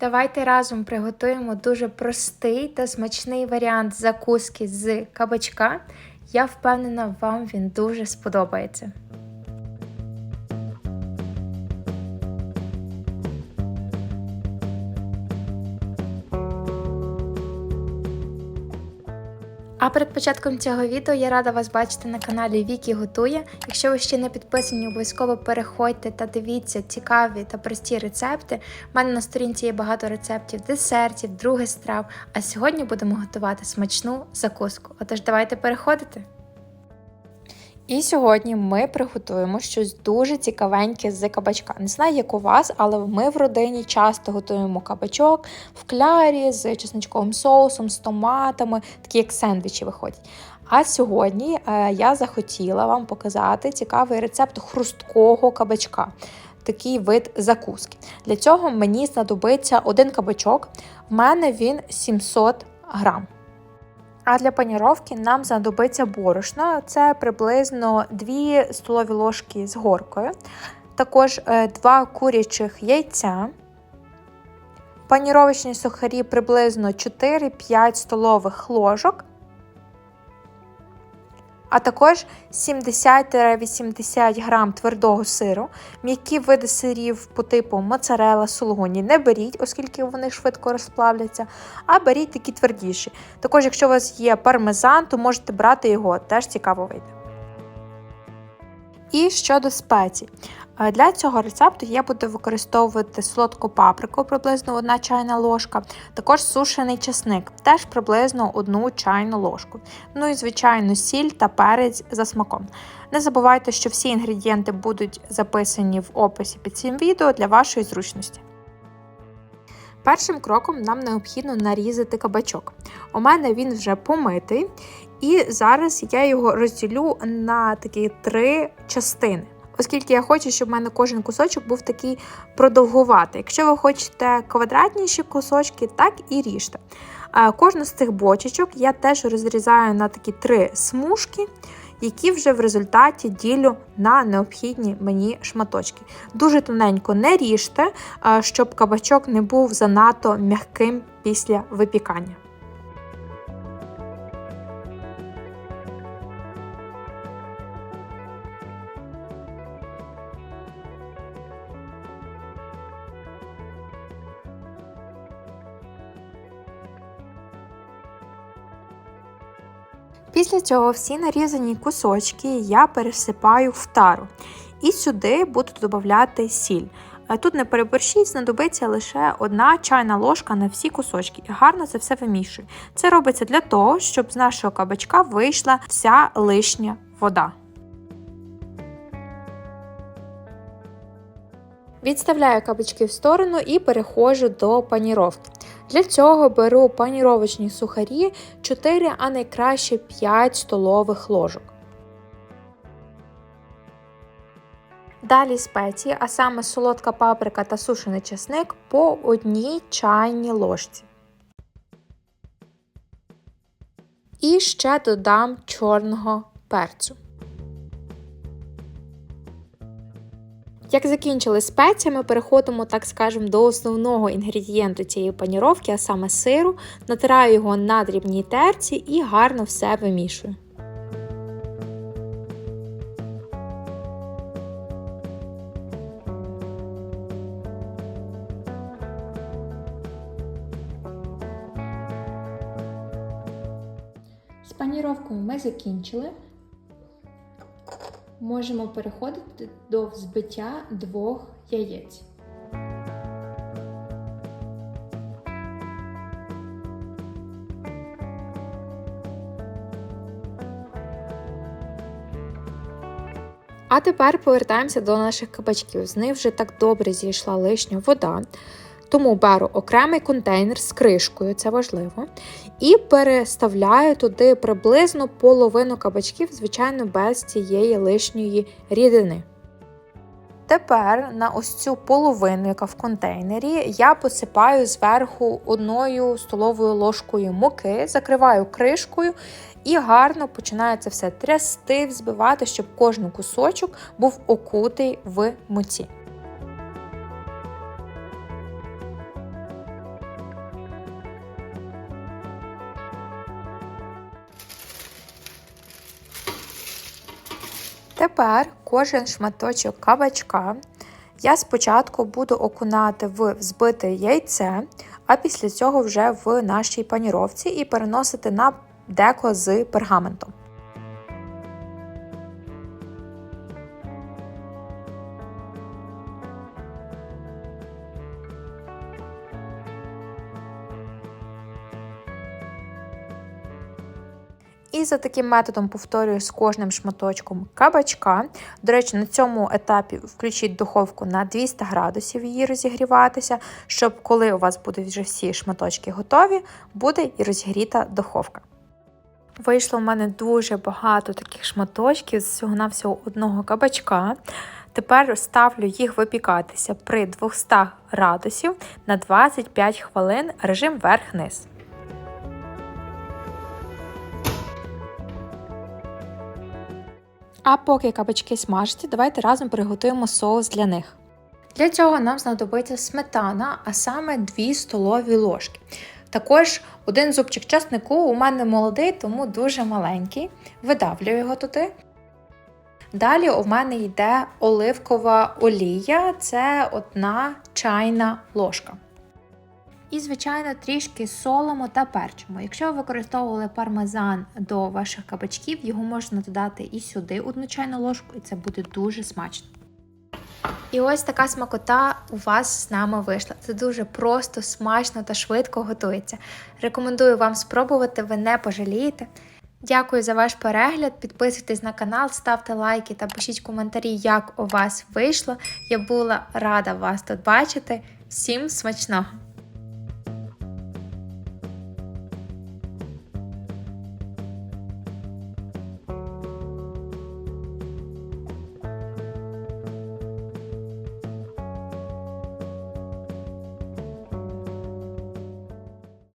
Давайте разом приготуємо дуже простий та смачний варіант закуски з кабачка. Я впевнена, вам він дуже сподобається. А перед початком цього відео я рада вас бачити на каналі Вікі Готує. Якщо ви ще не підписані, обов'язково переходьте та дивіться цікаві та прості рецепти. У мене на сторінці є багато рецептів десертів, других страв. А сьогодні будемо готувати смачну закуску. Отож, давайте переходити. І сьогодні ми приготуємо щось дуже цікавеньке з кабачка. Не знаю, як у вас, але ми в родині часто готуємо кабачок в клярі з чесночковим соусом, з томатами, такі як сендвічі виходять. А сьогодні е, я захотіла вам показати цікавий рецепт хрусткого кабачка. Такий вид закуски. Для цього мені знадобиться один кабачок. В мене він 700 грам. А для паніровки нам знадобиться борошно, це приблизно 2 столові ложки з горкою, також 2 курячих яйця, паніровочні сухарі приблизно 4-5 столових ложок, а також 70-80 грам твердого сиру. М'які види сирів по типу моцарела, сулугуні не беріть, оскільки вони швидко розплавляться, а беріть такі твердіші. Також, якщо у вас є пармезан, то можете брати його, теж цікаво вийде. І щодо спецій. Для цього рецепту я буду використовувати солодку паприку, приблизно 1 чайна ложка, також сушений чесник, теж приблизно 1 чайну ложку. Ну і, звичайно, сіль та перець за смаком. Не забувайте, що всі інгредієнти будуть записані в описі під цим відео для вашої зручності. Першим кроком нам необхідно нарізати кабачок. У мене він вже помитий, і зараз я його розділю на такі три частини. Оскільки я хочу, щоб в мене кожен кусочок був такий продовгуватий. Якщо ви хочете квадратніші кусочки, так і ріжте. Кожну з цих бочечок я теж розрізаю на такі три смужки, які вже в результаті ділю на необхідні мені шматочки. Дуже тоненько не ріжте, щоб кабачок не був занадто м'яким після випікання. Після цього всі нарізані кусочки я пересипаю в тару. І сюди буду додати сіль. Тут не переборщіть, знадобиться лише одна чайна ложка на всі кусочки. І гарно це все вимішую. Це робиться для того, щоб з нашого кабачка вийшла вся лишня вода. Відставляю кабачки в сторону і переходжу до паніровки. Для цього беру паніровочні сухарі 4, а найкраще 5 столових ложок. Далі спеції, а саме солодка паприка та сушений чесник по одній чайній ложці. І ще додам чорного перцю. Як закінчили спеціями, переходимо, так скажемо, до основного інгредієнту цієї паніровки, а саме сиру, натираю його на дрібній терці і гарно все вимішую. З паніровкою ми закінчили можемо переходити до взбиття двох яєць. А тепер повертаємося до наших кабачків. З них вже так добре зійшла лишня вода. Тому беру окремий контейнер з кришкою, це важливо, і переставляю туди приблизно половину кабачків, звичайно, без цієї лишньої рідини. Тепер на ось цю половину, яка в контейнері, я посипаю зверху одною столовою ложкою муки, закриваю кришкою і гарно починаю це все трясти, взбивати, щоб кожен кусочок був окутий в муці. Тепер кожен шматочок кабачка я спочатку буду окунати в взбите яйце, а після цього вже в нашій паніровці і переносити на деко з пергаментом. І за таким методом повторюю з кожним шматочком кабачка. До речі, на цьому етапі включіть духовку на 200 градусів її розігріватися, щоб коли у вас будуть вже всі шматочки готові, буде і розігріта духовка. Вийшло в мене дуже багато таких шматочків з всього-навсього одного кабачка. Тепер ставлю їх випікатися при 200 градусів на 25 хвилин режим верх-низ. А поки кабачки смажаться, давайте разом приготуємо соус для них. Для цього нам знадобиться сметана, а саме 2 столові ложки. Також один зубчик часнику у мене молодий, тому дуже маленький. Видавлю його туди. Далі у мене йде оливкова олія, це одна чайна ложка. І, звичайно, трішки солимо та перчимо. Якщо ви використовували пармезан до ваших кабачків, його можна додати і сюди одну чайну ложку, і це буде дуже смачно. І ось така смакота у вас з нами вийшла. Це дуже просто, смачно та швидко готується. Рекомендую вам спробувати, ви не пожалієте. Дякую за ваш перегляд. Підписуйтесь на канал, ставте лайки та пишіть коментарі, як у вас вийшло. Я була рада вас тут бачити. Всім смачного!